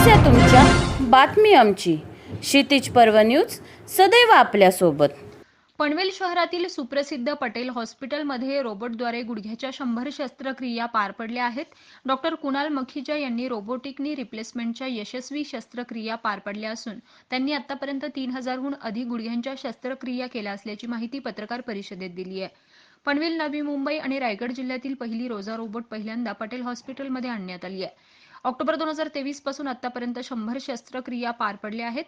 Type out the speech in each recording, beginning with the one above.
समस्या तुमच्या बातमी आमची. क्षितिज पर्व न्यूज सदैव आपल्यासोबत. पनवेल शहरातील सुप्रसिद्ध पटेल हॉस्पिटलमध्ये रोबोटद्वारे गुडघ्याच्या शंभर शस्त्रक्रिया पार पडल्या आहेत. डॉक्टर कुणाल मखिजा यांनी रोबोटिकनी रिप्लेसमेंटच्या यशस्वी शस्त्रक्रिया पार पडल्या असून त्यांनी आतापर्यंत तीन हजारहून अधिक गुडघ्यांच्या शस्त्रक्रिया केल्या असल्याची माहिती पत्रकार परिषदेत दिली आहे. पनवेल नवी मुंबई आणि रायगड जिल्ह्यातील पहिली रोजा रोबोट पहिल्यांदा पटेल हॉस्पिटलमध्ये आणण्यात आली आहे. ऑक्टोबर दोन हजार तेवीसपासून आतापर्यंत शंभर शस्त्रक्रिया पार पडल्या आहेत.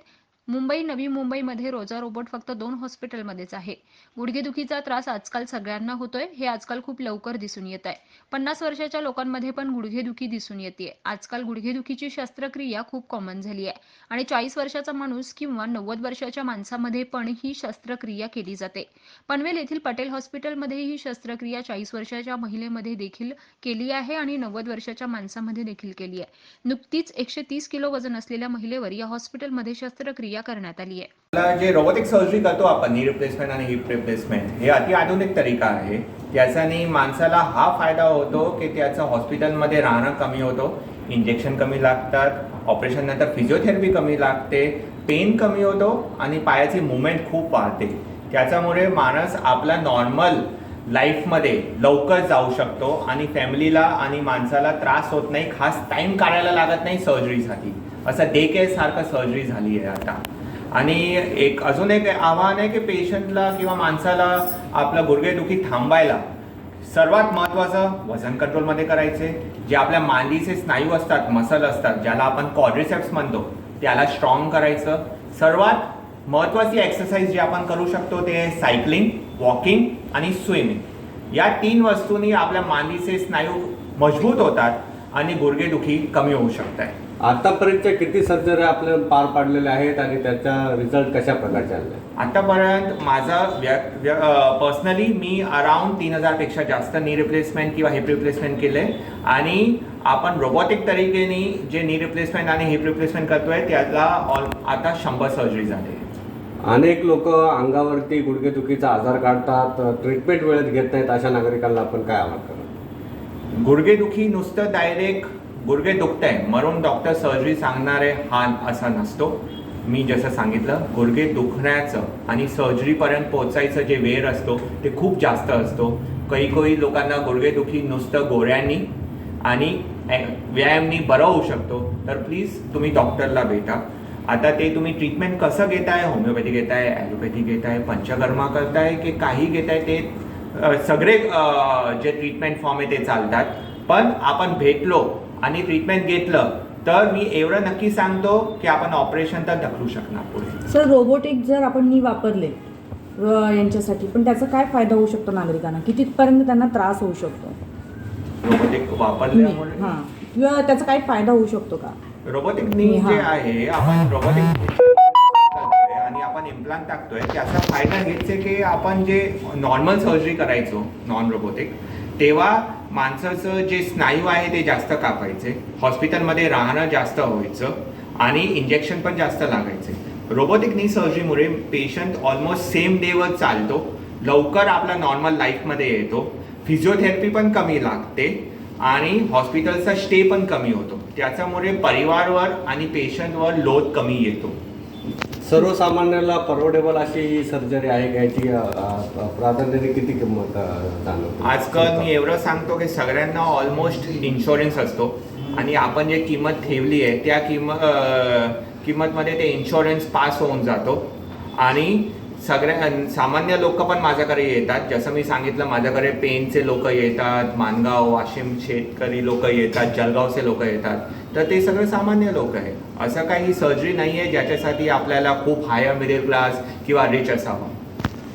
मुंबई नवी मुंबईमध्ये रोजा रोबोट फक्त दोन हॉस्पिटलमध्येच आहे. गुडघेदुखीचा त्रास आजकाल सगळ्यांना होतोय हे आजकाल खूप लवकर दिसून येत आहे. पन्नास वर्षाच्या लोकांमध्ये पण गुडघेदुखी दिसून येते. आजकाल गुडघेदुखीची शस्त्रक्रिया खूप कॉमन झाली आहे. आणि चाळीस वर्षाचा माणूस किंवा नव्वद वर्षाच्या माणसामध्ये पण ही शस्त्रक्रिया केली जाते. पनवेल येथील पटेल हॉस्पिटलमध्ये ही शस्त्रक्रिया चाळीस वर्षाच्या महिलेमध्ये देखील केली आहे आणि नव्वद वर्षाच्या माणसामध्ये देखील केली आहे. नुकतीच एकशे तीस किलो वजन असलेल्या महिलेवर या हॉस्पिटलमध्ये शस्त्रक्रिया करण्यात आली आहे. जे रोबोटिक सर्जरी करतो आपण नी रिप्लेसमेंट आणि हिप रिप्लेसमेंट हे अति आधुनिक तरीका आहे. त्याच्याने माणसाला हा फायदा होतो की त्याचं हॉस्पिटलमध्ये राहणं कमी होतो. इंजेक्शन कमी लागतात ऑपरेशन नंतर फिजिओथेरपी कमी लागते पेन कमी होतो आणि पायाची मुवमेंट खूप वाढते. त्याच्यामुळे माणूस आपला नॉर्मल लाईफमध्ये लवकर जाऊ शकतो आणि फॅमिलीला आणि माणसाला त्रास होत नाही खास टाईम काढायला लागत नाही सर्जरीसाठी असं डे केअर सारखं सर्जरी झाली आहे आता. आणि एक अजून एक आव्हान आहे की पेशंटला किंवा माणसाला आपलं गुडघेदुखी थांबायला सर्वात महत्त्वाचं वजन कंट्रोलमध्ये करायचे. जे आपल्या मांडीचे स्नायू असतात मसल असतात ज्याला आपण कॉड्रिसेप्स म्हणतो त्याला स्ट्रॉंग करायचं. सर्वात महत्त्वाची एक्सरसाइज जी आपण करू शकतो ते आहे सायकलिंग वॉकिंग आणि स्विमिंग या तीन वस्तूंनी आपल्या मांडीचे स्नायू मजबूत होतात आणि गुडघेदुखी कमी होऊ शकत आहे आतापर्यंतच्या किती सर्जरी आपल्या पार पाडलेल्या आहेत आणि त्याचा रिझल्ट कशा प्रकारचे आले आतापर्यंत माझा पर्सनली मी अराउंड तीन हजारपेक्षा जास्त नी रिप्लेसमेंट किंवा हिप रिप्लेसमेंट केले. आणि आपण रोबोटिक तरीकेने जे नी रिप्लेसमेंट आणि हिप रिप्लेसमेंट करतोय त्याला ऑल आता शंभर सर्जरी झाले. अनेक लोक अंगावरती गुडघेदुखीचा आजार काढतात ट्रीटमेंट वेळेत घेत नाहीत अशा नागरिकांना आपण काय आवाहन करू गुडघेदुखी नुसतं डायरेक्ट गुडघे दुखत आहे म्हणून डॉक्टर सर्जरी सांगणारे हा असा नसतो. मी जसं सांगितलं गुडघे दुखण्याचं आणि सर्जरीपर्यंत पोचायचं जे वेळ असतो ते खूप जास्त असतो. काही काही लोकांना गुडघेदुखी नुसतं गोऱ्यांनी आणि व्यायामनी बरं होऊ शकतो. तर प्लीज तुम्ही डॉक्टरला भेटा. आता ते तुम्ही ट्रीटमेंट कसं घेताय? होमिओपॅथी घेताय ॲलोपॅथी घेताय पंचकर्मा करताय की काही घेताय ते सगळे जे ट्रीटमेंट फॉर्म आहे ते चालतात. पण आपण भेटलो आणि ट्रीटमेंट घेतलं तर मी एवढं नक्की सांगतो की आपण ऑपरेशन तर ढकलू शकणार पुढे. सर रोबोटिक जर आपण नी वापरले यांच्यासाठी पण त्याचा काय फायदा होऊ शकतो नागरिकांना? कितीपर्यंत त्यांना त्रास होऊ शकतो? रोबोटिक वापरल्यामुळे? हां. किंवा त्याचा काय फायदा होऊ शकतो का? रोबोटिकनी हा. जे आहे आपण रोबोटिक आणि आपण इम्प्लांट टाकतोय त्याचा फायदा हेच आहे की आपण जे नॉर्मल सर्जरी करायचो नॉन रोबोटिक तेव्हा माणसाचं जे स्नायू आहे ते जास्त कापायचे हॉस्पिटलमध्ये राहणं जास्त व्हायचं आणि इंजेक्शन पण जास्त लागायचे. रोबोटिक नी सर्जरीमुळे पेशंट ऑलमोस्ट सेम डेवर चालतो लवकर आपला नॉर्मल लाईफमध्ये येतो. फिजिओथेरपी पण कमी लागते. आणि हॉस्पिटलचा स्टे पण कमी होतो. त्याच्यामुळे परिवारवर आणि पेशंटवर लोड कमी येतो. सर्वसामान्याला परवडेबल अशी ही सर्जरी आहे का याची अ, प्राधान्याने किती किंमत अ, जाणवते? आजकाल मी एवढं सांगतो की सगळ्यांना ऑलमोस्ट इन्शुरन्स असतो. आणि आपण जे किंमत ठेवली आहे त्या किंमत किंमतमध्ये ते इन्शुरन्स पास होऊन जातो. आणि सगळ्या सामान्य लोक पण माझ्याकडे येतात. जसं मी सांगितलं माझ्याकडे पेनचे लोक येतात मानगाव वाशिम शेतकरी लोक येतात जळगावचे लोक येतात. तर ते सगळे सामान्य लोक आहे असं काही सर्जरी नाही आहे ज्याच्यासाठी आपल्याला खूप हायर मिडल क्लास किंवा रिच असावं.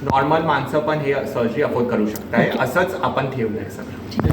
नॉर्मल माणसं पण हे सर्जरी अफोर्ड करू शकताय. असंच आपण ठेवलं आहे. सगळं